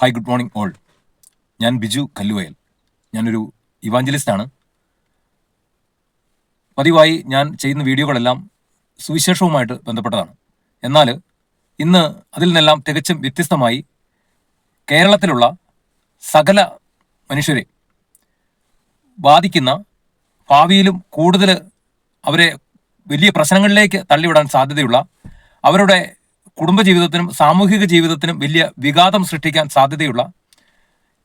Hi good morning all ഞാൻ ബിജു കല്ലുവയൽ. ഞാനൊരു ആണ് പതിവായി ഞാൻ ചെയ്യുന്ന വീഡിയോകളെല്ലാം സുവിശേഷവുമായിട്ട് ബന്ധപ്പെട്ടതാണ്. എന്നാൽ ഇന്ന് അതിൽ നിന്നെല്ലാം തികച്ചും വ്യത്യസ്തമായി കേരളത്തിലുള്ള സകല മനുഷ്യരെ ബാധിക്കുന്ന ഭാവിയിലും കൂടുതൽ അവരെ വലിയ പ്രശ്നങ്ങളിലേക്ക് തള്ളിവിടാൻ സാധ്യതയുള്ള അവരുടെ കുടുംബജീവിതത്തിനും സാമൂഹിക ജീവിതത്തിനും വലിയ വിഘാതം സൃഷ്ടിക്കാൻ സാധ്യതയുള്ള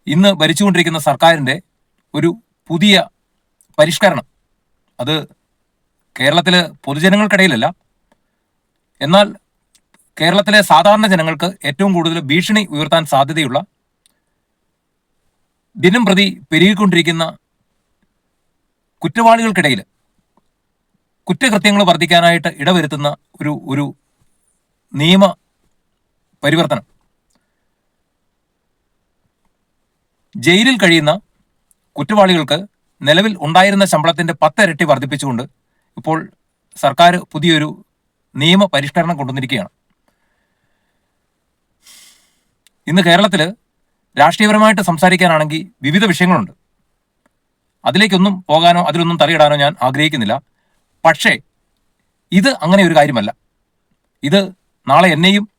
ഇന്ന് ഭരിച്ചുകൊണ്ടിരിക്കുന്ന സർക്കാരിന്റെ ഒരു പുതിയ പരിഷ്കരണം. അത് കേരളത്തിലെ പൊതുജനങ്ങൾക്കിടയിലല്ല. എന്നാൽ കേരളത്തിലെ സാധാരണ ജനങ്ങൾക്ക് ഏറ്റവും കൂടുതൽ ഭീഷണി ഉയർത്താൻ സാധ്യതയുള്ള ദിനം പ്രതി പെരുകിക്കൊണ്ടിരിക്കുന്ന കുറ്റവാളികൾക്കിടയിൽ കുറ്റകൃത്യങ്ങൾ വർദ്ധിക്കാനായിട്ട് ഇടവരുത്തുന്ന ഒരു ഒരു നിയമ പരിവർത്തനം. ജയിലിൽ കഴിയുന്ന കുറ്റവാളികൾക്ക് നിലവിൽ ഉണ്ടായിരുന്ന ശമ്പളത്തിന്റെ പത്തിരട്ടി വർദ്ധിപ്പിച്ചുകൊണ്ട് ഇപ്പോൾ സർക്കാർ പുതിയൊരു നിയമ പരിഷ്കരണം കൊണ്ടുവന്നിരിക്കുകയാണ്. ഇന്ന് കേരളത്തിൽ രാഷ്ട്രീയപരമായിട്ട് സംസാരിക്കാനാണെങ്കിൽ വിവിധ വിഷയങ്ങളുണ്ട്. അതിലേക്കൊന്നും പോകാനോ അതിലൊന്നും തലയിടാനോ ഞാൻ ആഗ്രഹിക്കുന്നില്ല. പക്ഷേ ഇത് അങ്ങനെ ഒരു കാര്യമല്ല. ഇത് നാളെ എന്നെയും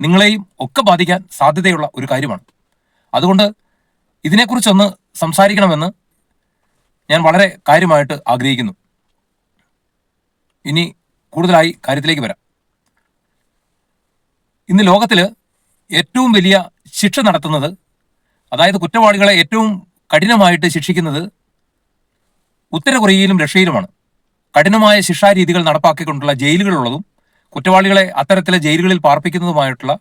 നിങ്ങളെയും ഒക്കെ ബാധിക്കാൻ സാധ്യതയുള്ള ഒരു കാര്യമാണ്. അതുകൊണ്ട് ഇതിനെക്കുറിച്ചൊന്ന് സംസാരിക്കണമെന്ന് ഞാൻ വളരെ കാര്യമായിട്ട് ആഗ്രഹിക്കുന്നു. ഇനി കൂടുതലായി കാര്യത്തിലേക്ക് വരാം. ഇന്ന് ലോകത്തിൽ ഏറ്റവും വലിയ ശിക്ഷ നടത്തുന്നത് അതായത് കുറ്റവാളികളെ ഏറ്റവും കഠിനമായിട്ട് ശിക്ഷിക്കുന്നത് ഉത്തര കൊറിയയിലും റഷ്യയിലുമാണ്. കഠിനമായ ശിക്ഷാരീതികൾ നടപ്പാക്കിക്കൊണ്ടുള്ള ജയിലുകളുള്ളതും കുറ്റവാളികളെ അത്തരത്തിലെ ജയിലുകളിൽ പാർപ്പിക്കുന്നതുമായിട്ടുള്ള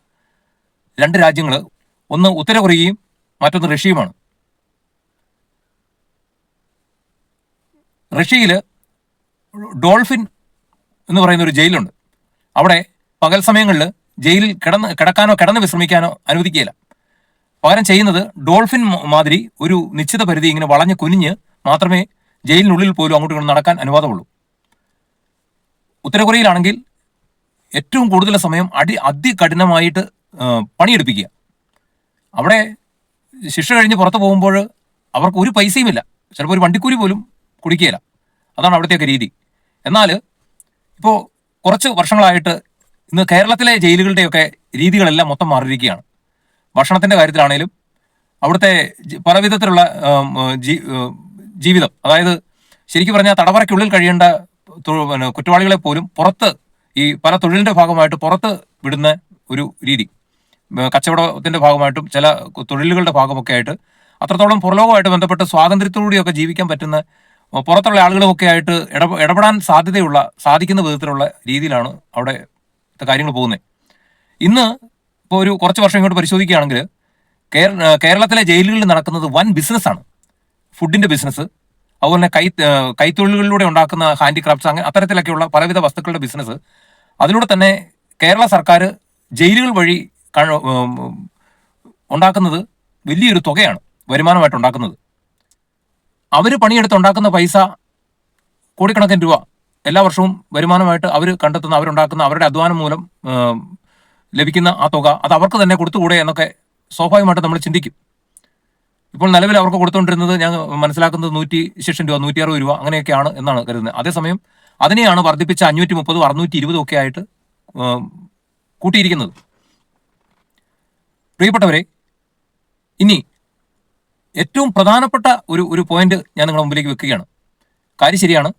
രണ്ട് രാജ്യങ്ങൾ ഒന്ന് ഉത്തര കൊറിയയും മറ്റൊന്ന് റഷ്യയുമാണ്. റഷ്യയിൽ ഡോൾഫിൻ എന്ന് പറയുന്ന ഒരു ജയിലുണ്ട്. അവിടെ പകൽ സമയങ്ങളിൽ ജയിലിൽ കിടന്ന് കിടക്കാനോ കിടന്ന് വിശ്രമിക്കാനോ അനുവദിക്കുകയില്ല. പകരം ചെയ്യുന്നത് ഡോൾഫിൻ മാതിരി ഒരു നിശ്ചിത പരിധി ഇങ്ങനെ വളഞ്ഞ് കുനിഞ്ഞ് മാത്രമേ ജയിലിനുള്ളിൽ പോലും അങ്ങോട്ട് നടക്കാൻ അനുവാദമുള്ളൂ. ഉത്തര കൊറിയയിലാണെങ്കിൽ ഏറ്റവും കൂടുതൽ സമയം അടി അതികഠിനമായിട്ട് പണിയെടുപ്പിക്കുക. അവിടെ ശിക്ഷ കഴിഞ്ഞ് പുറത്ത് പോകുമ്പോൾ അവർക്ക് ഒരു പൈസയുമില്ല ചിലപ്പോൾ ഒരു വണ്ടിക്കൂലി പോലും കുടിക്കുകയില്ല. അതാണ് അവിടുത്തെയൊക്കെ രീതി. എന്നാൽ ഇപ്പോൾ കുറച്ച് വർഷങ്ങളായിട്ട് ഇന്ന് കേരളത്തിലെ ജയിലുകളുടെയൊക്കെ രീതികളെല്ലാം മൊത്തം മാറിയിരിക്കുകയാണ്. ഭക്ഷണത്തിന്റെ കാര്യത്തിലാണേലും അവിടുത്തെ പല വിധത്തിലുള്ള ജീവിതം. അതായത് ശരിക്കും പറഞ്ഞാൽ തടവറയ്ക്കുള്ളിൽ കഴിയേണ്ട കുറ്റവാളികളെ പോലും പുറത്ത് ഈ പല തൊഴിലിന്റെ ഭാഗമായിട്ട് പുറത്ത് വിടുന്ന ഒരു രീതി. കച്ചവടത്തിന്റെ ഭാഗമായിട്ടും ചില തൊഴിലുകളുടെ ഭാഗമൊക്കെ ആയിട്ട് അത്രത്തോളം പുറലോകമായിട്ട് ബന്ധപ്പെട്ട് സ്വാതന്ത്ര്യത്തോടുകൂടിയൊക്കെ ജീവിക്കാൻ പറ്റുന്ന പുറത്തുള്ള ആളുകളുമൊക്കെ ആയിട്ട് ഇട ഇടപെടാൻ സാധ്യതയുള്ള സാധിക്കുന്ന വിധത്തിലുള്ള രീതിയിലാണ് അവിടെ കാര്യങ്ങൾ പോകുന്നത്. ഇന്ന് ഇപ്പോൾ ഒരു കുറച്ച് വർഷം ഇങ്ങോട്ട് പരിശോധിക്കുകയാണെങ്കിൽ കേര- കേരളത്തിലെ ജയിലുകളിൽ നടക്കുന്നത് വൻ ബിസിനസ്സാണ്. ഫുഡിന്റെ ബിസിനസ് അതുപോലെ തന്നെ കൈ കൈത്തൊഴിലുകളിലൂടെ ഉണ്ടാക്കുന്ന ഹാൻഡിക്രാഫ്റ്റ്സ് അങ്ങനെ അത്തരത്തിലൊക്കെയുള്ള പലവിധ വസ്തുക്കളുടെ ബിസിനസ് അതിലൂടെ തന്നെ കേരള സർക്കാർ ജയിലുകൾ വഴി ഉണ്ടാക്കുന്നത് വലിയൊരു തുകയാണ് വരുമാനമായിട്ട് ഉണ്ടാക്കുന്നത്. അവർ പണിയെടുത്ത് ഉണ്ടാക്കുന്ന പൈസ കോടിക്കണക്കിന് രൂപ എല്ലാ വർഷവും വരുമാനമായിട്ട് അവർ കണ്ടെത്തുന്ന അവരുണ്ടാക്കുന്ന അവരുടെ അധ്വാനം മൂലം ലഭിക്കുന്ന ആ തുക അത് അവർക്ക് തന്നെ കൊടുത്തുകൂടെ എന്നൊക്കെ സ്വാഭാവികമായിട്ട് നമ്മൾ ചിന്തിക്കും. ഇപ്പോൾ നിലവിൽ അവർക്ക് കൊടുത്തുകൊണ്ടിരുന്നത് ഞാൻ മനസ്സിലാക്കുന്നത് നൂറ്റി ശേഷം രൂപ നൂറ്റി അറുപത് രൂപ അങ്ങനെയൊക്കെയാണ് എന്നാണ് കരുതുന്നത്. അതേസമയം അതിനെയാണ് വർദ്ധിപ്പിച്ച അഞ്ഞൂറ്റി മുപ്പതും അറുന്നൂറ്റി ഇരുപതും ഒക്കെ ആയിട്ട് കൂട്ടിയിരിക്കുന്നത്. പ്രിയപ്പെട്ടവരെ ഇനി ഏറ്റവും പ്രധാനപ്പെട്ട ഒരു ഒരു പോയിന്റ് ഞാൻ നിങ്ങളുടെ മുമ്പിലേക്ക് വെക്കുകയാണ്. കാര്യം ശരിയാണ്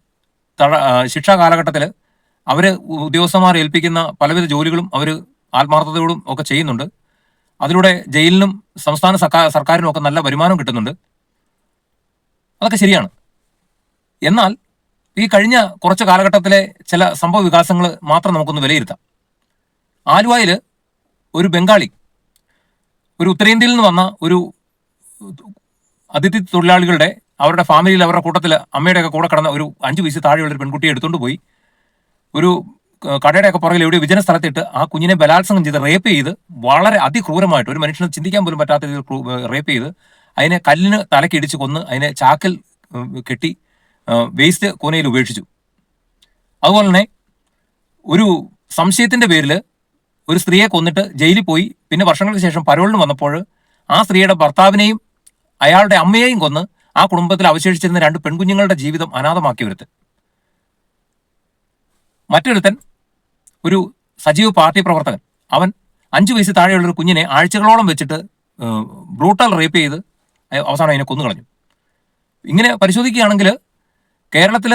ശിക്ഷാ കാലഘട്ടത്തിൽ അവർ ഉദ്യോഗസ്ഥന്മാർ ഏൽപ്പിക്കുന്ന പലവിധ ജോലികളും അവർ ആത്മാർത്ഥതയോടും ഒക്കെ ചെയ്യുന്നുണ്ട്. അതിലൂടെ ജയിലിനും സംസ്ഥാന സർക്കാരിനും ഒക്കെ നല്ല വരുമാനം കിട്ടുന്നുണ്ട്. അതൊക്കെ ശരിയാണ്. എന്നാൽ ഈ കഴിഞ്ഞ കുറച്ച് കാലഘട്ടത്തിലെ ചില സംഭവ വികാസങ്ങൾ മാത്രം നമുക്കൊന്ന് വിലയിരുത്താം. ആലുവയിൽ ഒരു ബംഗാളി ഒരു ഉത്തരേന്ത്യയിൽ നിന്ന് വന്ന ഒരു അതിഥി തൊഴിലാളികളുടെ അവരുടെ ഫാമിലിയിൽ അവരുടെ കൂട്ടത്തിൽ അമ്മയുടെയൊക്കെ കൂടെ കിടന്ന ഒരു അഞ്ച് വയസ്സ് താഴെയുള്ള ഒരു പെൺകുട്ടിയെ എടുത്തുകൊണ്ട് പോയി. ഒരു കടയുടെയൊക്കെ പുറകിൽ എവിടെ വിജന സ്ഥലത്തിട്ട് ആ കുഞ്ഞിനെ ബലാത്സംഗം ചെയ്ത് റേപ്പ് ചെയ്ത് വളരെ അതിക്രൂരമായിട്ട് ഒരു മനുഷ്യനെ ചിന്തിക്കാൻ പോലും പറ്റാത്ത രീതിയിൽ റേപ്പ് ചെയ്ത് അതിനെ കല്ലിന് തലക്കിടിച്ച് കൊന്ന് അതിനെ ചാക്കിൽ കെട്ടി വേസ്റ്റ് കോനയിൽ ഉപേക്ഷിച്ചു. അതുപോലെ തന്നെ ഒരു സംശയത്തിന്റെ പേരിൽ ഒരു സ്ത്രീയെ കൊന്നിട്ട് ജയിലിൽ പോയി പിന്നെ വർഷങ്ങൾക്ക് ശേഷം പരോളിന് വന്നപ്പോൾ ആ സ്ത്രീയുടെ ഭർത്താവിനെയും അയാളുടെ അമ്മയെയും കൊന്ന് ആ കുടുംബത്തിൽ അവശേഷിച്ചിരുന്ന രണ്ട് പെൺകുഞ്ഞുങ്ങളുടെ ജീവിതം അനാഥമാക്കി ഒരുത്തൻ മറ്റൊരുത്തൻ ഒരു സജീവ പാർട്ടി പ്രവർത്തകൻ. അവൻ അഞ്ചു വയസ്സ് താഴെയുള്ള ഒരു കുഞ്ഞിനെ ആഴ്ചകളോളം വെച്ചിട്ട് ബ്രൂട്ടൽ റേപ്പ് ചെയ്ത് അവസാനം അതിനെ കൊന്നു കളഞ്ഞു ഇങ്ങനെ പരിശോധിക്കുകയാണെങ്കിൽ കേരളത്തിൽ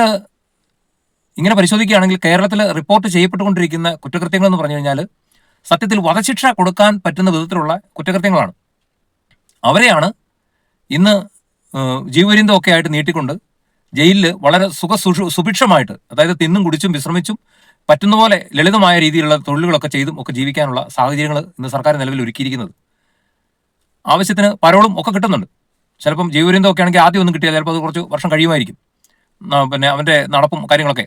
ഇങ്ങനെ പരിശോധിക്കുകയാണെങ്കിൽ കേരളത്തിൽ റിപ്പോർട്ട് ചെയ്യപ്പെട്ടുകൊണ്ടിരിക്കുന്ന കുറ്റകൃത്യങ്ങൾ എന്ന് പറഞ്ഞു കഴിഞ്ഞാൽ സത്യത്തിൽ വധശിക്ഷ കൊടുക്കാൻ പറ്റുന്ന വിധത്തിലുള്ള കുറ്റകൃത്യങ്ങളാണ്. അവരെയാണ് ഇന്ന് ജീവപര്യന്തം ഒക്കെ ആയിട്ട് നീട്ടിക്കൊണ്ട് ജയിലിൽ വളരെ സുഖ സുഭിക്ഷമായിട്ട് അതായത് തിന്നും കുടിച്ചും വിശ്രമിച്ചും പറ്റുന്ന പോലെ ലളിതമായ രീതിയിലുള്ള തൊഴിലുകളൊക്കെ ചെയ്തും ഒക്കെ ജീവിക്കാനുള്ള സാഹചര്യങ്ങൾ ഇന്ന് സർക്കാർ നിലവിൽ ഒരുക്കിയിരിക്കുന്നത്. ആവശ്യത്തിന് പരോളും ഒക്കെ കിട്ടുന്നുണ്ട്. ചിലപ്പം ജീവപര്യന്തം ഒക്കെ ആണെങ്കിൽ ആദ്യം ഒന്നും കിട്ടിയാൽ ചിലപ്പോൾ അത് കുറച്ച് വർഷം കഴിയുമായിരിക്കും. പിന്നെ അവന്റെ നടപ്പും കാര്യങ്ങളൊക്കെ.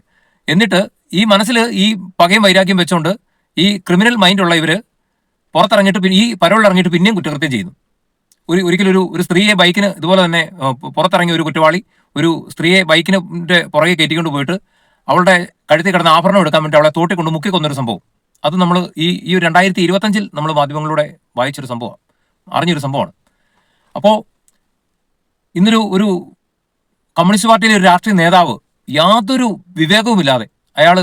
എന്നിട്ട് ഈ മനസ്സിൽ ഈ പകയും വൈരാഗ്യം വെച്ചുകൊണ്ട് ഈ ക്രിമിനൽ മൈൻഡുള്ള ഇവർ പുറത്തിറങ്ങിയിട്ട് പിന്നെ ഈ പരോളിൽ ഇറങ്ങിയിട്ട് പിന്നെയും കുറ്റകൃത്യം ചെയ്യുന്നു. ഒരു ഒരിക്കലും ഒരു ഒരു സ്ത്രീയെ ബൈക്കിന് ഇതുപോലെ തന്നെ പുറത്തിറങ്ങിയ ഒരു കുറ്റവാളി ഒരു സ്ത്രീയെ ബൈക്കിന് പുറകെ കയറ്റിക്കൊണ്ട് പോയിട്ട് അവളുടെ കഴുത്തിൽ കിടന്ന ആഭരണം എടുക്കാൻ വേണ്ടി അവളെ തോട്ടിക്കൊണ്ട് മുക്കി കൊന്നൊരു സംഭവം. അത് നമ്മൾ ഈ ഈ ഒരു രണ്ടായിരത്തി ഇരുപത്തഞ്ചിൽ നമ്മൾ മാധ്യമങ്ങളിലൂടെ വായിച്ചൊരു സംഭവമാണ്. അറിഞ്ഞൊരു സംഭവമാണ്. അപ്പോൾ ഇന്നൊരു ഒരു കമ്മ്യൂണിസ്റ്റ് പാർട്ടിയിലെ ഒരു രാഷ്ട്രീയ നേതാവ് യാതൊരു വിവേകവുമില്ലാതെ അയാൾ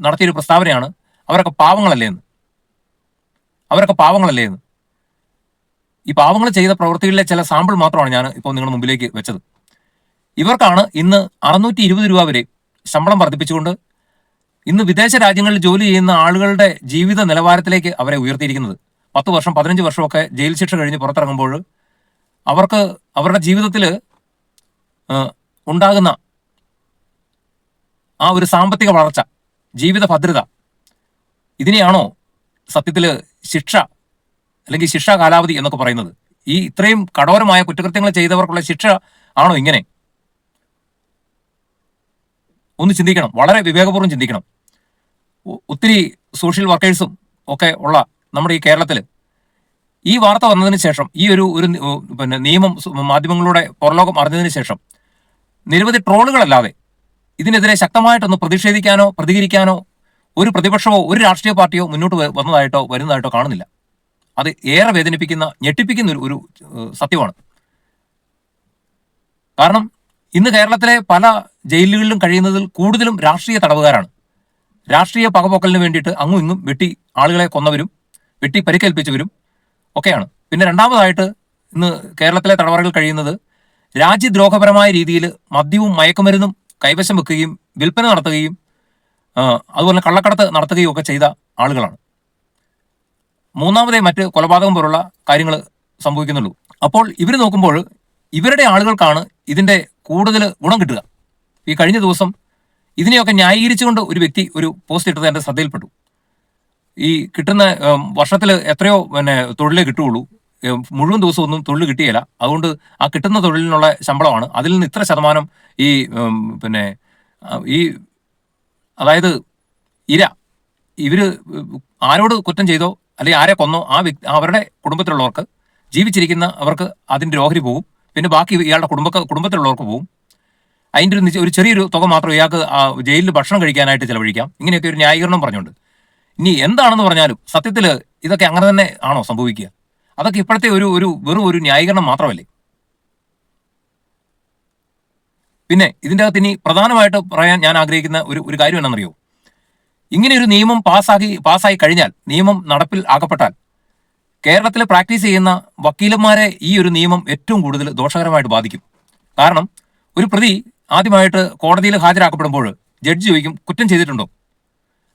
നടത്തിയൊരു പ്രസ്താവനയാണ് അവരൊക്കെ പാവങ്ങളല്ലേ എന്ന്. അവരൊക്കെ പാവങ്ങളല്ലേ എന്ന്. ഈ പാവങ്ങൾ ചെയ്ത പ്രവൃത്തികളിലെ ചില സാമ്പിൾ മാത്രമാണ് ഞാൻ ഇപ്പോൾ നിങ്ങളുടെ മുമ്പിലേക്ക് വെച്ചത്. ഇവർക്കാണ് ഇന്ന് അറുന്നൂറ്റി ഇരുപത് രൂപ വരെ ശമ്പളം വർദ്ധിപ്പിച്ചുകൊണ്ട് ഇന്ന് വിദേശ രാജ്യങ്ങളിൽ ജോലി ചെയ്യുന്ന ആളുകളുടെ ജീവിത നിലവാരത്തിലേക്ക് അവരെ ഉയർത്തിയിരിക്കുന്നത്. പത്ത് വർഷം പതിനഞ്ച് വർഷമൊക്കെ ജയിൽ ശിക്ഷ കഴിഞ്ഞ് പുറത്തിറങ്ങുമ്പോൾ അവർക്ക് അവരുടെ ജീവിതത്തിൽ ഉണ്ടാകുന്ന ആ ഒരു സാമ്പത്തിക വളർച്ച ജീവിത ഭദ്രത ഇതിനെയാണോ സത്യത്തിൽ ശിക്ഷ അല്ലെങ്കിൽ ശിക്ഷാ കാലാവധി എന്നൊക്കെ പറയുന്നത്? ഈ ഇത്രയും കഠോരമായ കുറ്റകൃത്യങ്ങൾ ചെയ്തവർക്കുള്ള ശിക്ഷ ആണോ ഇങ്ങനെ? ഒന്ന് ചിന്തിക്കണം വളരെ വിവേകപൂർവം ചിന്തിക്കണം. ഒത്തിരി സോഷ്യൽ വർക്കേഴ്സും ഒക്കെ ഉള്ള നമ്മുടെ ഈ കേരളത്തിൽ ഈ വാർത്ത വന്നതിന് ശേഷം ഈ ഒരു ഒരു പിന്നെ നിയമം മാധ്യമങ്ങളുടെ പുറലോകം അറിഞ്ഞതിന് ശേഷം നിരവധി ട്രോളുകളല്ലാതെ ഇതിനെതിരെ ശക്തമായിട്ടൊന്ന് പ്രതിഷേധിക്കാനോ പ്രതികരിക്കാനോ ഒരു പ്രതിപക്ഷമോ ഒരു രാഷ്ട്രീയ പാർട്ടിയോ മുന്നോട്ട് വന്നതായിട്ടോ വരുന്നതായിട്ടോ കാണുന്നില്ല. അത് ഏറെ വേദനിപ്പിക്കുന്ന ഞെട്ടിപ്പിക്കുന്ന ഒരു സത്യമാണ്. കാരണം ഇന്ന് കേരളത്തിലെ പല ജയിലുകളിലും കഴിയുന്നതിൽ കൂടുതലും രാഷ്ട്രീയ തടവുകാരാണ്. രാഷ്ട്രീയ പകപോക്കലിന് വേണ്ടിയിട്ട് അങ്ങും ഇങ്ങും വെട്ടി ആളുകളെ കൊന്നവരും വെട്ടി പരിക്കേൽപ്പിച്ചവരും ഒക്കെയാണ്. പിന്നെ രണ്ടാമതായിട്ട് ഇന്ന് കേരളത്തിലെ തടവറകൾ കഴിയുന്നത് രാജ്യദ്രോഹപരമായ രീതിയിൽ മദ്യവും മയക്കുമരുന്നും കൈവശം വെക്കുകയും വിൽപ്പന നടത്തുകയും അതുപോലെ കള്ളക്കടത്ത് നടത്തുകയും ഒക്കെ ചെയ്ത ആളുകളാണ്. മൂന്നാമതേ മറ്റ് കൊലപാതകം പോലുള്ള കാര്യങ്ങൾ സംഭവിക്കുന്നുള്ളൂ. അപ്പോൾ ഇവർ നോക്കുമ്പോൾ ഇവരുടെ ആളുകൾക്കാണ് ഇതിന്റെ കൂടുതൽ ഗുണം കിട്ടുക. ഈ കഴിഞ്ഞ ദിവസം ഇതിനെയൊക്കെ ന്യായീകരിച്ചുകൊണ്ട് ഒരു വ്യക്തി ഒരു പോസ്റ്റ് ഇട്ടത് എന്റെ ശ്രദ്ധയിൽപ്പെട്ടു. ഈ കിട്ടുന്ന വർഷത്തിൽ എത്രയോ പിന്നെ തൊഴിലേ കിട്ടുകയുള്ളൂ. മുഴുവൻ ദിവസം ഒന്നും തൊഴിൽ കിട്ടിയില്ല അതുകൊണ്ട് ആ കിട്ടുന്ന തൊഴിലിനുള്ള ശമ്പളമാണ്. അതിൽ നിന്ന് ഇത്ര ശതമാനം ഈ പിന്നെ ഈ അതായത് ഇര ഇവർ ആരോട് കുറ്റം ചെയ്തോ അല്ലെങ്കിൽ ആരെ കൊന്നോ ആ വ്യക്തി അവരുടെ കുടുംബത്തിലുള്ളവർക്ക് ജീവിച്ചിരിക്കുന്ന അവർക്ക് അതിന്റെ ഓഹരി പോവും. പിന്നെ ബാക്കി ഇയാളുടെ കുടുംബ കുടുംബത്തിലുള്ളവർക്ക് പോവും. അതിന്റെ ഒരു ഒരു ചെറിയൊരു തുക മാത്രം ഇയാൾക്ക് ജയിലിൽ ഭക്ഷണം കഴിക്കാനായിട്ട് ചിലവഴിക്കാം. ഇങ്ങനെയൊക്കെ ഒരു ന്യായീകരണം പറഞ്ഞുകൊണ്ട്. ഇനി എന്താണെന്ന് പറഞ്ഞാലും സത്യത്തിൽ ഇതൊക്കെ അങ്ങനെ തന്നെ ആണോ സംഭവിക്കുക? അതൊക്കെ ഇപ്പോഴത്തെ ഒരു ഒരു വെറും ഒരു ന്യായീകരണം മാത്രമല്ലേ? പിന്നെ ഇതിന്റെ അകത്ത് ഇനി പ്രധാനമായിട്ട് പറയാൻ ഞാൻ ആഗ്രഹിക്കുന്ന ഒരു ഒരു കാര്യം എന്താണെന്നറിയോ? ഇങ്ങനെ ഒരു നിയമം പാസ്സാക്കി പാസ്സായി കഴിഞ്ഞാൽ നിയമം നടപ്പിൽ ആക്കപ്പെട്ടാൽ കേരളത്തിൽ പ്രാക്ടീസ് ചെയ്യുന്ന വക്കീലന്മാരെ ഈ ഒരു നിയമം ഏറ്റവും കൂടുതൽ ദോഷകരമായിട്ട് ബാധിക്കും. കാരണം ഒരു പ്രതി ആദ്യമായിട്ട് കോടതിയിൽ ഹാജരാക്കപ്പെടുമ്പോൾ ജഡ്ജി ചോദിക്കും കുറ്റം ചെയ്തിട്ടുണ്ടോ?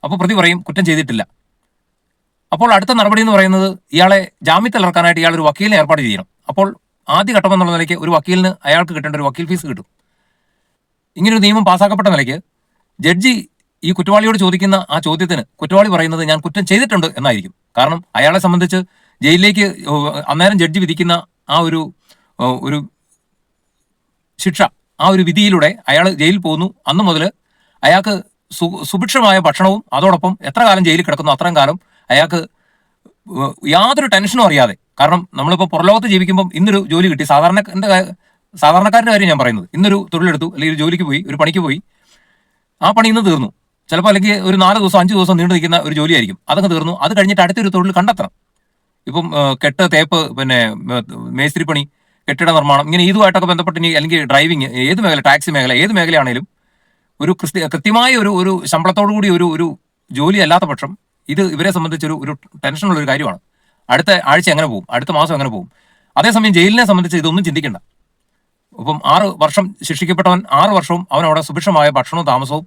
അപ്പോൾ പ്രതി പറയും കുറ്റം ചെയ്തിട്ടില്ല. അപ്പോൾ അടുത്ത നടപടി എന്ന് പറയുന്നത് ഇയാളെ ജാമ്യത്തിൽ ഇറക്കാനായിട്ട് ഇയാൾ ഒരു വക്കീലിനെ ഏർപ്പാട് ചെയ്യണം. അപ്പോൾ ആദ്യ ഘട്ടം എന്നുള്ള നിലയ്ക്ക് ഒരു വക്കീലിന് അയാൾക്ക് കിട്ടേണ്ട ഒരു വക്കീൽ ഫീസ് കിട്ടും. ഇങ്ങനൊരു നിയമം പാസ്സാക്കപ്പെട്ട നിലയ്ക്ക് ജഡ്ജി ഈ കുറ്റവാളിയോട് ചോദിക്കുന്ന ആ ചോദ്യത്തിന് കുറ്റവാളി പറയുന്നത് ഞാൻ കുറ്റം ചെയ്തിട്ടുണ്ട് എന്നായിരിക്കും. കാരണം അയാളെ സംബന്ധിച്ച് ജയിലിലേക്ക് അന്നേരം ജഡ്ജി വിധിക്കുന്ന ആ ഒരു ഒരു ശിക്ഷ ആ ഒരു വിധിയിലൂടെ അയാൾ ജയിലിൽ പോകുന്നു. അന്ന് മുതൽ അയാൾക്ക് സുഭിക്ഷമായ ഭക്ഷണവും അതോടൊപ്പം എത്ര കാലം ജയിലിൽ കിടക്കുന്നു അത്രയും കാലം അയാൾക്ക് യാതൊരു ടെൻഷനും അറിയാതെ. കാരണം നമ്മളിപ്പോൾ പുറലോകത്ത് ജീവിക്കുമ്പോൾ ഇന്നൊരു ജോലി കിട്ടി. സാധാരണ എന്താ സാധാരണക്കാരന്റെ കാര്യം ഞാൻ പറയുന്നത്. ഇന്നൊരു തൊഴിലെടുത്തു അല്ലെങ്കിൽ ഒരു ജോലിക്ക് പോയി ഒരു പണിക്ക് പോയി ആ പണി ഇന്ന് തീർന്നു. ചിലപ്പോൾ അല്ലെങ്കിൽ ഒരു നാല് ദിവസം അഞ്ച് ദിവസം നീണ്ടു നിൽക്കുന്ന ഒരു ജോലിയായിരിക്കും. അതങ്ങ് തീർന്നു. അത് കഴിഞ്ഞിട്ട് അടുത്തൊരു തൊഴിൽ കണ്ടെത്തണം. ഇപ്പം കെട്ട് തേപ്പ് പിന്നെ മേസ്തിരിപ്പണി കെട്ടിട നിർമ്മാണം ഇങ്ങനെ ഇതുമായിട്ടൊക്കെ ബന്ധപ്പെട്ട് ഇനി അല്ലെങ്കിൽ ഡ്രൈവിംഗ് ഏത് മേഖല ടാക്സി മേഖല ഏത് മേഖലയാണേലും ഒരു കൃത്യ കൃത്യമായ ഒരു ഒരു ശമ്പളത്തോടു കൂടി ഒരു ഒരു ജോലി അല്ലാത്ത പക്ഷം ഇത് ഇവരെ സംബന്ധിച്ചൊരു ഒരു ടെൻഷനുള്ള ഒരു കാര്യമാണ്. അടുത്ത ആഴ്ച എങ്ങനെ പോകും അടുത്ത മാസം എങ്ങനെ പോകും അതേസമയം ജയിലിനെ സംബന്ധിച്ച് ഇതൊന്നും ചിന്തിക്കണ്ട. ഇപ്പം ആറ് വർഷം ശിക്ഷിക്കപ്പെട്ടവൻ ആറ് വർഷവും അവൻ അവിടെ സുഭിക്ഷമായ ഭക്ഷണവും താമസവും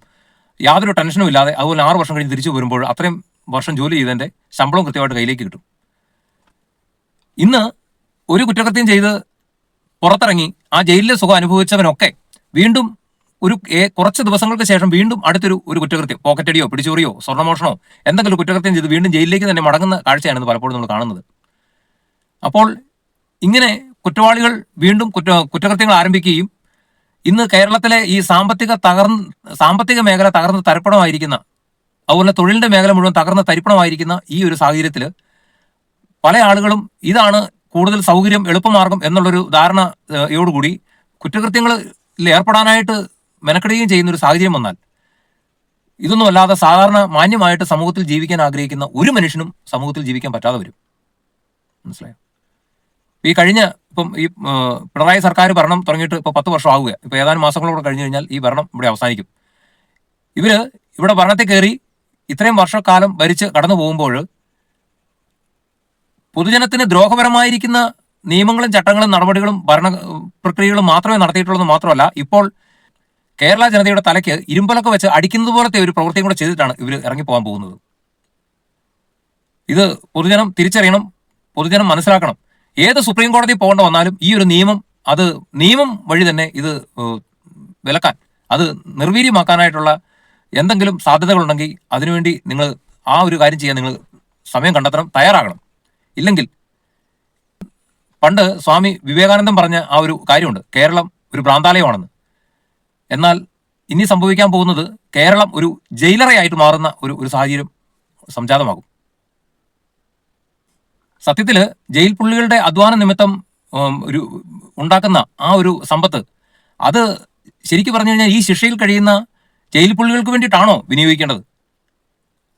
യാതൊരു ടെൻഷനും ഇല്ലാതെ അതുപോലെ ആറ് വർഷം കഴിഞ്ഞ് തിരിച്ചു വരുമ്പോൾ അത്രയും വർഷം ജോലി ചെയ്തതിന്റെ ശമ്പളവും കൃത്യമായിട്ട് കയ്യിലേക്ക് കിട്ടും. ഇന്ന് ഒരു കുറ്റകൃത്യം ചെയ്ത് പുറത്തിറങ്ങി ആ ജയിലിലെ സുഖം അനുഭവിച്ചവനൊക്കെ വീണ്ടും ഒരു കുറച്ച് ദിവസങ്ങൾക്ക് ശേഷം വീണ്ടും അടുത്തൊരു ഒരു കുറ്റകൃത്യം പോക്കറ്റടിയോ പിടിച്ചോറിയോ സ്വർണമോഷണോ എന്തെങ്കിലും കുറ്റകൃത്യം ചെയ്ത് വീണ്ടും ജയിലിലേക്ക് തന്നെ മടങ്ങുന്ന കാഴ്ചയാണ് പലപ്പോഴും നമ്മൾ കാണുന്നത്. അപ്പോൾ ഇങ്ങനെ കുറ്റവാളികൾ വീണ്ടും കുറ്റ കുറ്റകൃത്യങ്ങൾ ആരംഭിക്കുകയും ഇന്ന് കേരളത്തിലെ ഈ സാമ്പത്തിക തകർന്ന് സാമ്പത്തിക മേഖല തകർന്ന് തരപ്പണമായിരിക്കുന്ന അതുപോലെ തൊഴിലിന്റെ മേഖല മുഴുവൻ തകർന്ന് തരിപ്പണമായിരിക്കുന്ന ഈ ഒരു സാഹചര്യത്തിൽ പല ആളുകളും ഇതാണ് കൂടുതൽ സൗകര്യം എളുപ്പമാർഗം എന്നുള്ളൊരു ധാരണയോടുകൂടി കുറ്റകൃത്യങ്ങളിൽ ഏർപ്പെടാനായിട്ട് മെനക്കെടുകയും ചെയ്യുന്ന ഒരു സാഹചര്യം വന്നാൽ ഇതൊന്നും അല്ലാതെ സാധാരണ മാന്യമായിട്ട് സമൂഹത്തിൽ ജീവിക്കാൻ ആഗ്രഹിക്കുന്ന ഒരു മനുഷ്യനും സമൂഹത്തിൽ ജീവിക്കാൻ പറ്റാതെ വരും. മനസ്സിലായോ? ഈ കഴിഞ്ഞ ഇപ്പം ഈ പിണറായി സർക്കാർ ഭരണം തുടങ്ങിയിട്ട് ഇപ്പോൾ പത്ത് വർഷം ആവുക ഇപ്പോൾ ഏതാനും മാസങ്ങളോടെ കഴിഞ്ഞു കഴിഞ്ഞാൽ ഈ ഭരണം ഇവിടെ അവസാനിക്കും. ഇവർ ഇവിടെ ഭരണത്തിൽ കയറി ഇത്രയും വർഷക്കാലം ഭരിച്ച് കടന്നു പോകുമ്പോൾ പൊതുജനത്തിന് ദ്രോഹപരമായിരിക്കുന്ന നിയമങ്ങളും ചട്ടങ്ങളും നടപടികളും ഭരണ പ്രക്രിയകളും മാത്രമേ നടത്തിയിട്ടുള്ളൂ മാത്രമല്ല ഇപ്പോൾ കേരള ജനതയുടെ തലയ്ക്ക് ഇരുമ്പലൊക്കെ വെച്ച് അടിക്കുന്നത് പോലത്തെ ഒരു പ്രവൃത്തിയും കൂടെ ചെയ്തിട്ടാണ് ഇവർ ഇറങ്ങിപ്പോകാൻ പോകുന്നത്. ഇത് പൊതുജനം തിരിച്ചറിയണം പൊതുജനം മനസ്സിലാക്കണം. ഏത് സുപ്രീം കോടതി പോകേണ്ട വന്നാലും ഈ ഒരു നിയമം അത് നിയമം വഴി തന്നെ ഇത് വിലക്കാൻ അത് നിർവീര്യമാക്കാനായിട്ടുള്ള എന്തെങ്കിലും സാധ്യതകളുണ്ടെങ്കിൽ അതിനുവേണ്ടി നിങ്ങൾ ആ ഒരു കാര്യം ചെയ്യാൻ നിങ്ങൾ സമയം കണ്ടെത്തണം തയ്യാറാകണം. ഇല്ലെങ്കിൽ പണ്ട് സ്വാമി വിവേകാനന്ദൻ പറഞ്ഞ ആ ഒരു കാര്യമുണ്ട്. കേരളം ഒരു ഭ്രാന്താലയമാണെന്ന്. എന്നാൽ ഇനി സംഭവിക്കാൻ പോകുന്നത് കേരളം ഒരു ജയിലറയായിട്ട് മാറുന്ന ഒരു ഒരു സാഹചര്യം സംജാതമാകും. സത്യത്തിൽ ജയിൽ പുള്ളികളുടെ അധ്വാന നിമിത്തം ഒരു ഉണ്ടാക്കുന്ന ആ ഒരു സമ്പത്ത് അത് ശരിക്കും പറഞ്ഞു കഴിഞ്ഞാൽ ഈ ശിക്ഷയിൽ കഴിയുന്ന ജയിൽ പുള്ളികൾക്ക് വേണ്ടിയിട്ടാണോ വിനിയോഗിക്കേണ്ടത്?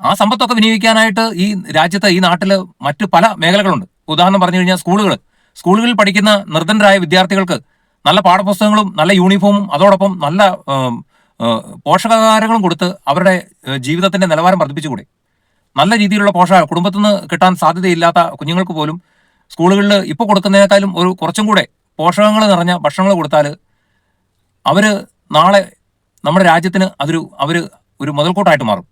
ആ സമ്പത്തൊക്കെ വിനിയോഗിക്കാനായിട്ട് ഈ രാജ്യത്ത് ഈ നാട്ടിൽ മറ്റ് പല മേഖലകളുണ്ട്. ഉദാഹരണം പറഞ്ഞു കഴിഞ്ഞാൽ സ്കൂളുകൾ സ്കൂളുകളിൽ പഠിക്കുന്ന നിർദ്ധനരായ വിദ്യാർത്ഥികൾക്ക് നല്ല പാഠപുസ്തകങ്ങളും നല്ല യൂണിഫോമും അതോടൊപ്പം നല്ല പോഷകാഹാരങ്ങളും കൊടുത്ത് അവരുടെ ജീവിതത്തിന്റെ നിലവാരം വർദ്ധിപ്പിച്ചുകൂടെ. നല്ല രീതിയിലുള്ള പോഷക കുടുംബത്തിൽ നിന്ന് കിട്ടാൻ സാധ്യതയില്ലാത്ത കുഞ്ഞുങ്ങൾക്ക് പോലും സ്കൂളുകളിൽ ഇപ്പോൾ കൊടുക്കുന്നതിനേക്കാളും ഒരു കുറച്ചും കൂടെ പോഷകങ്ങൾ നിറഞ്ഞ ഭക്ഷണങ്ങൾ കൊടുത്താൽ അവർ നാളെ നമ്മുടെ രാജ്യത്തിന് അതൊരു അവർ ഒരു മുതൽക്കൂട്ടായിട്ട് മാറും.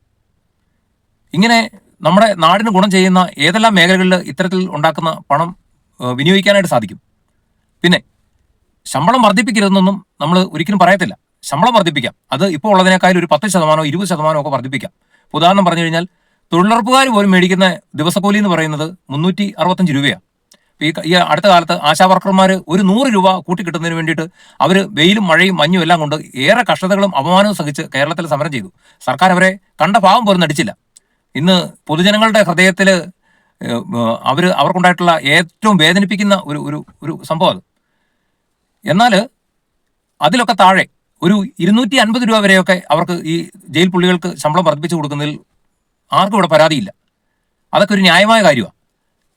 ഇങ്ങനെ നമ്മുടെ നാടിന് ഗുണം ചെയ്യുന്ന ഏതെല്ലാം മേഖലകളിൽ ഇത്തരത്തിൽ ഉണ്ടാക്കുന്ന പണം വിനിയോഗിക്കാനായിട്ട് സാധിക്കും. പിന്നെ ശമ്പളം വർദ്ധിപ്പിക്കരുതെന്നൊന്നും നമ്മൾ ഒരിക്കലും പറയത്തില്ല. ശമ്പളം വർദ്ധിപ്പിക്കാം. അത് ഇപ്പോൾ ഉള്ളതിനേക്കാളും ഒരു പത്ത് ശതമാനമോ ഇരുപത് ശതമാനമോ ഒക്കെ വർദ്ധിപ്പിക്കാം. ഉദാഹരണം പറഞ്ഞു കഴിഞ്ഞാൽ തൊഴിലുറപ്പുകാർ പോലും മേടിക്കുന്ന ദിവസക്കൂലി എന്ന് പറയുന്നത് മുന്നൂറ്റി അറുപത്തഞ്ച് രൂപയാണ്. ഈ ഈ അടുത്ത കാലത്ത് ആശാ വർക്കർമാർ ഒരു നൂറ് രൂപ കൂട്ടിക്കിട്ടുന്നതിന് വേണ്ടിയിട്ട് അവർ വെയിലും മഴയും മഞ്ഞും എല്ലാം കൊണ്ട് ഏറെ കഷ്ടതകളും അപമാനവും സഹിച്ച് കേരളത്തിൽ സമരം ചെയ്തു. സർക്കാർ അവരെ കണ്ട ഭാവം പോലും നടിച്ചില്ല. ഇന്ന് പൊതുജനങ്ങളുടെ ഹൃദയത്തിൽ അവർ അവർക്കുണ്ടായിട്ടുള്ള ഏറ്റവും വേദനിപ്പിക്കുന്ന ഒരു ഒരു ഒരു സംഭവം അത്. എന്നാൽ അതിലൊക്കെ താഴെ ഒരു ഇരുന്നൂറ്റി അൻപത് രൂപ വരെയൊക്കെ അവർക്ക് ഈ ജയിൽ പുള്ളികൾക്ക് ശമ്പളം വർദ്ധിപ്പിച്ചു കൊടുക്കുന്നതിൽ ആർക്കും ഇവിടെ പരാതിയില്ല. അതൊക്കെ ഒരു ന്യായമായ കാര്യമാണ്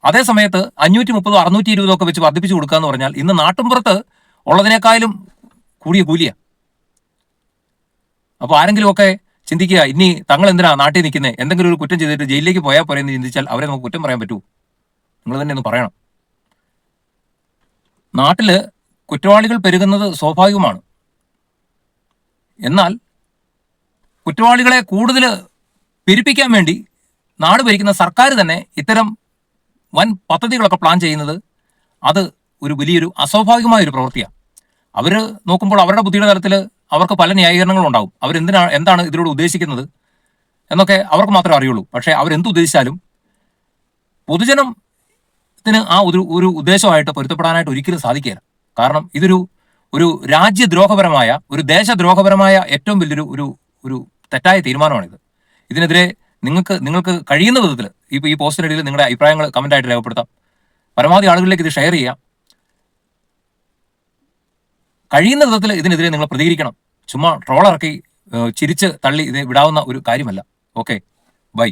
അതേ സമയത്ത് അഞ്ഞൂറ്റി മുപ്പതോ അറുന്നൂറ്റി ഇരുപതോ ഒക്കെ വെച്ച് വർദ്ധിപ്പിച്ചു കൊടുക്കുക എന്ന് പറഞ്ഞാൽ ഇന്ന് നാട്ടിൻപുറത്ത് ഉള്ളതിനേക്കാളും കൂടിയ കൂലിയ. അപ്പോൾ ആരെങ്കിലും ഒക്കെ ചിന്തിക്കുക ഇനി തങ്ങൾ എന്തിനാ നാട്ടിൽ നിൽക്കുന്നത് എന്തെങ്കിലും ഒരു കുറ്റം ചെയ്തിട്ട് ജയിലിലേക്ക് പോയാൽ എന്ന് ചിന്തിച്ചാൽ അവരെ നമുക്ക് കുറ്റം പറയാൻ പറ്റുമോ നിങ്ങൾ തന്നെ ഒന്ന് പറയണം. നാട്ടിൽ കുറ്റവാളികൾ പെരുകുന്നത് സ്വാഭാവികമാണ്. എന്നാൽ കുറ്റവാളികളെ കൂടുതൽ പെരുപ്പിക്കാൻ വേണ്ടി നാട് ഭരിക്കുന്ന സർക്കാർ തന്നെ ഇത്തരം വൻ പദ്ധതികളൊക്കെ പ്ലാൻ ചെയ്യുന്നത് അത് ഒരു വലിയൊരു അസ്വാഭാവികമായ ഒരു പ്രവൃത്തിയാണ്. അവർ നോക്കുമ്പോൾ അവരുടെ ബുദ്ധിയുടെ തലത്തിൽ അവർക്ക് പല ന്യായീകരണങ്ങളും ഉണ്ടാവും. അവരെന്തിനാണ് എന്താണ് ഇതിലൂടെ ഉദ്ദേശിക്കുന്നത് എന്നൊക്കെ അവർക്ക് മാത്രമേ അറിയുള്ളൂ. പക്ഷേ അവരെന്ത് ഉദ്ദേശിച്ചാലും പൊതുജനത്തിന് ആ ഒരു ഒരു ഉദ്ദേശമായിട്ട് പൊരുത്തപ്പെടാനായിട്ട് ഒരിക്കലും സാധിക്കില്ല കാരണം ഇതൊരു ഒരു രാജ്യദ്രോഹപരമായ ഒരു ദേശദ്രോഹപരമായ ഏറ്റവും വലിയൊരു ഒരു ഒരു തെറ്റായ തീരുമാനമാണിത്. ഇതിനെതിരെ നിങ്ങൾക്ക് നിങ്ങൾക്ക് കഴിയുന്ന വിധത്തിൽ ഇപ്പോൾ ഈ പോസ്റ്റിനിടയിൽ നിങ്ങളുടെ അഭിപ്രായങ്ങൾ കമന്റായിട്ട് രേഖപ്പെടുത്താം. പരമാവധി ആളുകളിലേക്ക് ഇത് ഷെയർ ചെയ്യാം. കഴിയുന്ന വിധത്തിൽ ഇതിനെതിരെ നിങ്ങൾ പ്രതികരിക്കണം. ചുമ്മാ ട്രോളിറക്കി ചിരിച്ച് തള്ളി ഇത് വിടാവുന്ന ഒരു കാര്യമല്ല. Okay bye